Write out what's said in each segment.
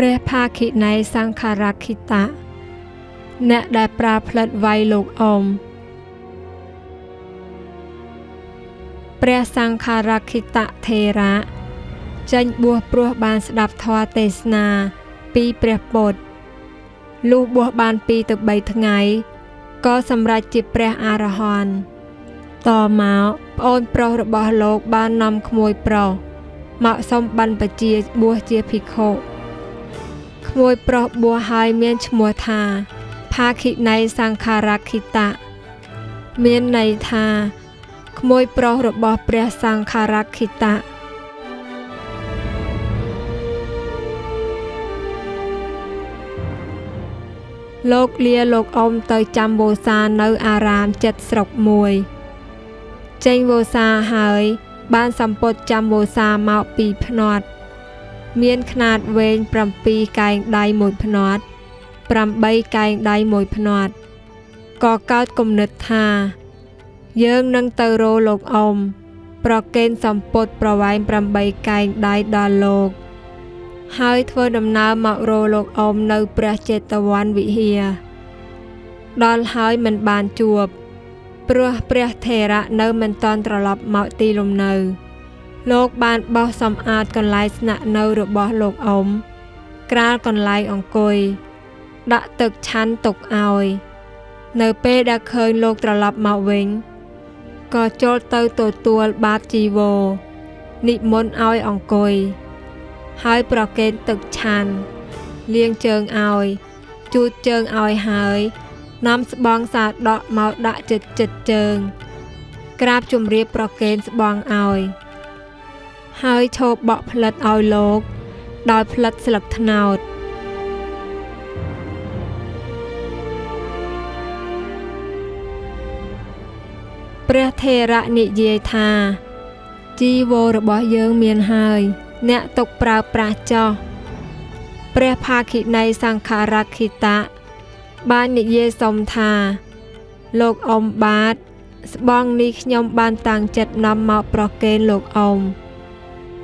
ព្រះភាគិណីសង្ខារគិតៈអ្នកដែលប្រើផ្លិតវាយលោកអមព្រះសង្ខារគិតៈថេរៈចេញបួសព្រោះបានស្ដាប់ធម៌ទេសនាពីព្រះពុទ្ធលុះបួសបាន2ទៅ3ថ្ងៃក៏សម្រេចជាព្រះអរហន្តតមកប្អូនប្រុសរបស់លោកបាននាំក្មួយប្រុសមកសុំបានបជាបួសជាភិក្ខុក្មួយប្រុសបួសហើយមានឈ្មោះថា ផាខិណៃសង្ខារគិតៈមានន័យថាក្មួយប្រុសរបស់ព្រះសង្ខារគិតៈលោកលាលោកអ៊ំទៅចាំវោសានៅអារាមចិត្តស្រុកមួយចេញវោសាហើយបានសម្ពុតចាំវោសាមកពីភ្នាត់ មានຂ្នាតវែង7កែងដៃមួយភ្នាត់8កែងដៃមួយភ្នាត់ក៏កើតគំនិតថា យើងនឹងទៅរកលោកអ៊ំប្រកេនសម្ពុតប្រវែង8កែងដៃដល់លោក ហើយធ្វើដំណើរមករកលោកអ៊ំនៅព្រះចេតវ័នវិហារដល់ហើយមិនបានជួបព្រោះព្រះថេរៈនៅមិនតាន់ត្រឡប់មកទីលំនៅ លោកបានបោះសម្អាតកន្លែងស្នាក់នៅរបស់លោកអ៊ំក្រាលកន្លែងអង្គុយដាក់ទឹកឆាន់ទុកឲ្យនៅពេលដែលឃើញលោកត្រឡប់មកវិញក៏ចូលទៅទទួលបាតជីវរនិមន្តឲ្យអង្គុយហើយប្រគេនទឹកឆាន់លាងជើងឲ្យជូតជើងឲ្យហើយនាំស្បង់សាដកមកដាក់ចិត្តចិត្តជើង ក្រាបជំរាបប្រគេនស្បង់ឲ្យ ហើយឈោបបក់ផ្លិតឲ្យលោក ដោយផ្លិតស្លឹកត្នោតព្រះថេរៈនិយាយថាជីវររបស់យើងមានហើយ អ្នកទុកប្រើប្រាស់ចោះព្រះภาគិណីសង្ខារគិតៈបាននិយាយសុំថា លោកអ៊ំបាទស្បងនេះខ្ញុំបានតាំងចិត្តនាំមកប្រគេនលោកអ៊ំ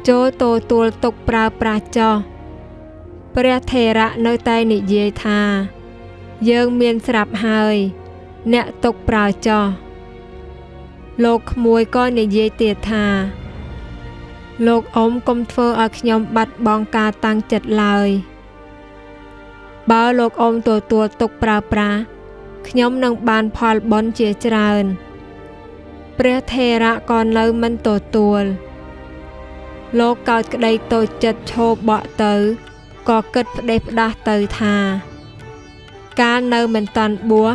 ចូលតទួលទុកប្រើប្រាស់ចោះព្រះថេរៈនៅតែនិយាយថា យើងមានស្រាប់ហើយ អ្នកទុកប្រើចោះលោកក្មួយក៏និយាយទៀតថា លោកអ៊ំកុំធ្វើឲ្យខ្ញុំបាត់បង់ការតាំងចិត្តឡើយបើលោកអ៊ំទទួលទុកប្រើប្រាស់ខ្ញុំនឹងបានផលបុណ្យជាច្រើន ព្រះថេរៈក៏នៅមិនទទួល លោកកោតក្តីតូចចិត្តឈោបក់ទៅក៏គិតផ្ដេសផ្ដាស់ទៅថា កាលនៅមិនតាន់បួស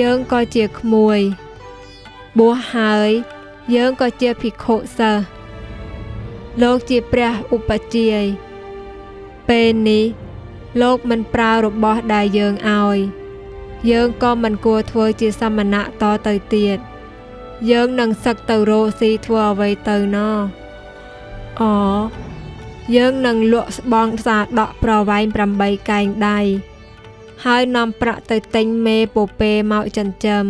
យើងក៏ជាក្មួយបួសហើយយើងក៏ជាភិក្ខុសិស្សលោកជាព្រះឧបជាយពេលនេះលោកមិនប្រើរបស់ដែលយើងឲ្យ យើងក៏មិនគួរធ្វើជាសមណៈតទៅទៀតយើងនឹងសឹកទៅរោស៊ីធ្វើអ្វីទៅណ អយើងនឹងលក់ស្បង់សាដកប្រវែង8កែងដៃហើយនាំប្រាក់ទៅទិញមេពពេមកចិញ្ចឹម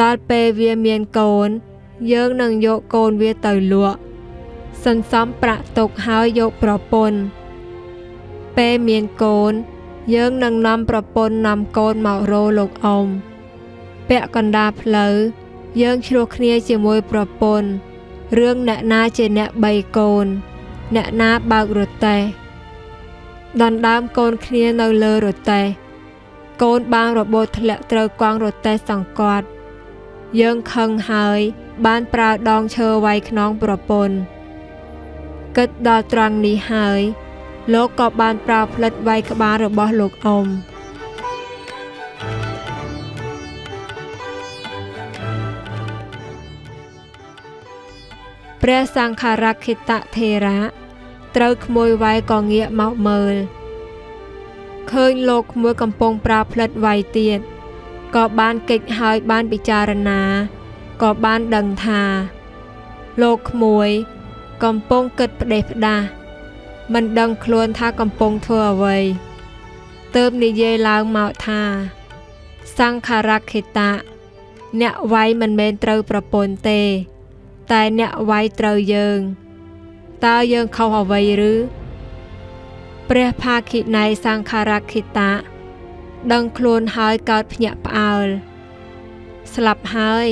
ដល់ពេលវាមានកូន យើងនឹងយកកូនវាទៅលក់សន្សំប្រាក់ទុកហើយយកប្រពន្ធពេលមានកូន យើងនឹងនាំប្រពន្ធនាំកូនមករោលោកអ៊ំពាក់កណ្ដាលផ្លូវយើងឆ្លោះគ្នាជាមួយប្រពន្ធ រឿងអ្នកណាជាអ្នកបីកូន អ្នកណាបើករទេះដណ្ដើមកូនគ្នានៅលើរទេះកូនបាងរបូតធ្លាក់ត្រូវកង់រទេះសង្កត់ យើងខឹងហើយ បានប្រើដងឈើវាយខ្នងប្រពន្ធគិតដល់ត្រង់នេះហើយ លោកក៏បានប្រើផ្លិតវាយក្បាលរបស់លោកអ៊ំ ព្រះសង្ខារគិតថេរៈត្រូវក្មួយវាយក៏ងាកមកមើលឃើញលោកក្មួយកំពុងប្រើផ្លិតវាយទៀតក៏បានកិច្ចហើយបានពិចារណាក៏បានដឹងថា លោកក្មួយ កំពុងគិតផ្ដេសផ្ដាស់មិនដឹងខ្លួនថាកំពុងធ្វើអ្វីទើបនិយាយឡើងមកថាសង្ខារខេតៈអ្នកវាយមិនមែនត្រូវប្រពន្ធទេ តែអ្នកវាយត្រូវយើងតើយើងខុសអ្វីឬ ព្រះភាគិណីសង្ខារគិតាដឹងខ្លួនហើយកើតភ្ញាក់ផ្អើល ស្លាប់ហើយ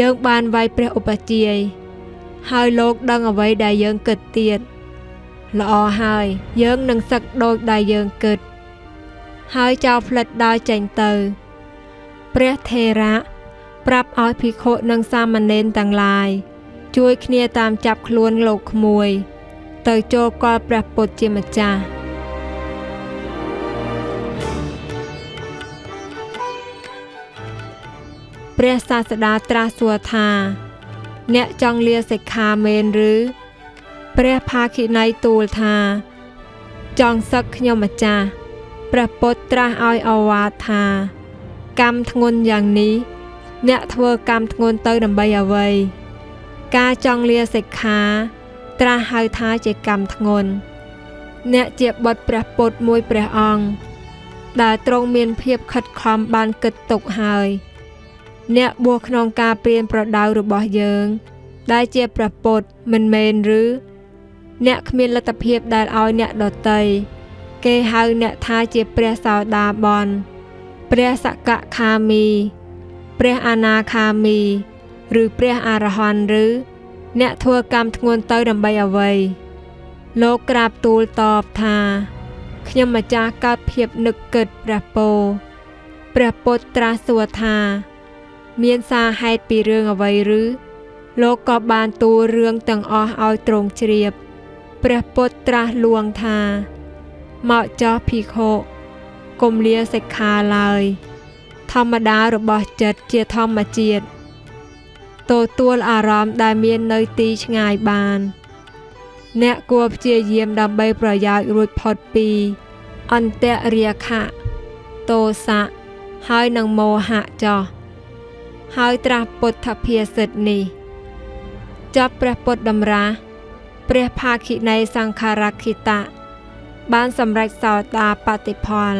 យើងបានវាយព្រះឧបជាយហើយលោកដឹងអ្វីដែលយើងគិតទៀតល្អហើយយើងនឹងសឹកដូចដែលយើងគិត ហើយចោលផ្លិតដើរចេញទៅ ព្រះថេរៈ ប្រាប់ឲ្យភិក្ខុនិងសាមណេរទាំងឡាយ ជួយគ្នាតាមចាប់ខ្លួនលោកក្មួយ ទៅចូលកល់ព្រះពុទ្ធជាម្ចាស់ព្រះសាស្តាត្រាស់សួរថា អ្នកចង់លាសិក្ខាមែនឬ ព្រះផាគិណីទូលថា ចង់សឹកខ្ញុំម្ចាស់ព្រះពុទ្ធត្រាស់ឲ្យអវាទថា កម្មធ្ងន់យ៉ាងនេះ អ្នកធ្វើកម្មធ្ងន់ទៅដើម្បីអ្វី ការចង់លាសិក្ខា ត្រាស់ហៅថាជាកម្មធ្ងន់អ្នកជាបុត្រព្រះពុទ្ធមួយព្រះអង្គដែលទ្រង់មានភាពខិតខំបានគិតទុកហើយ អ្នកបួសក្នុងការព្រានប្រដៅរបស់យើង ដែលជាព្រះពុទ្ធមិនមែនឬ អ្នកគ្មានលទ្ធភាពដែលឲ្យអ្នកដតីគេហៅអ្នកថាជាព្រះសោដាបនព្រះសកខាមី ព្រះអនាខាមី ឬព្រះអរហន្តឬ អ្នកធ្វើកម្មធ្ងន់ទៅដើម្បីអ្វីលោកក្រាបទូលតបថា ខ្ញុំម្ចាស់កើតភាពនឹកគិតព្រះពោព្រះពុទ្ធត្រាស់សួរថា មានសារហេតុពីរឿងអ្វីឬ លោកក៏បានទូលរឿងទាំងអស់ឲ្យត្រង់ជ្រាបព្រះពុទ្ធត្រាស់លួងថាមកចោះភិក្ខុកុំលាសិក្ខាឡើយ ធម្មតារបស់ចិត្តជាធម្មជាតិទទួលអារម្មណ៍ដែលមាននៅទីឆ្ងាយបាន អ្នកគួរព្យាយាមដើម្បីប្រយោជន៍រួចផុតពី អន្តរាខៈទោសៈហើយនឹងមោហៈចោះហើយត្រាស់ពុទ្ធភាសិតនេះចាប់ព្រះពុទ្ធតម្រាស់ព្រះភាគិណីសង្ខារគិតៈបានសម្រេចសោតាបតិផល